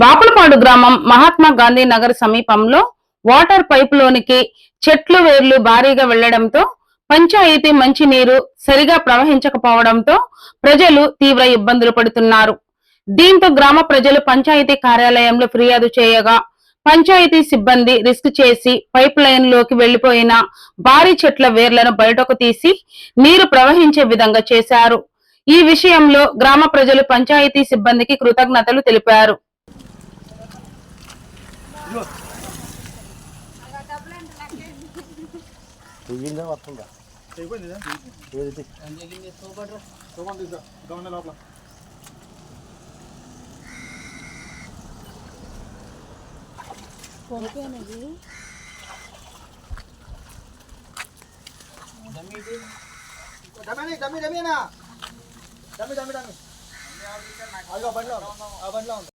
బాపులపాడు గ్రామం మహాత్మా గాంధీ నగర్ సమీపంలో వాటర్ పైపులోనికి చెట్లు వేర్లు భారీగా వెళ్ళడంతో పంచాయతీ మంచినీరు సరిగా ప్రవహించకపోవడంతో ప్రజలు తీవ్ర ఇబ్బందులు పడుతున్నారు. దీంతో గ్రామ ప్రజలు పంచాయతీ కార్యాలయంలో ఫిర్యాదు చేయగా పంచాయతీ సిబ్బంది రిస్క్ చేసి పైప్ లైన్లోకి వెళ్ళిపోయిన భారీ చెట్ల వేర్లను బయటకు తీసి నీరు ప్రవహించే విధంగా చేశారు. ఈ విషయంలో గ్రామ ప్రజలు పంచాయతీ సిబ్బందికి కృతజ్ఞతలు తెలిపారు. తెగిందా వస్తుందా ఏది డమ్మీ డమ్మీ డమ్మీనా డమ్మీ డమ్మీ డమ్మీ అదిగో బండిలో. ఆ బండిలో ఉంది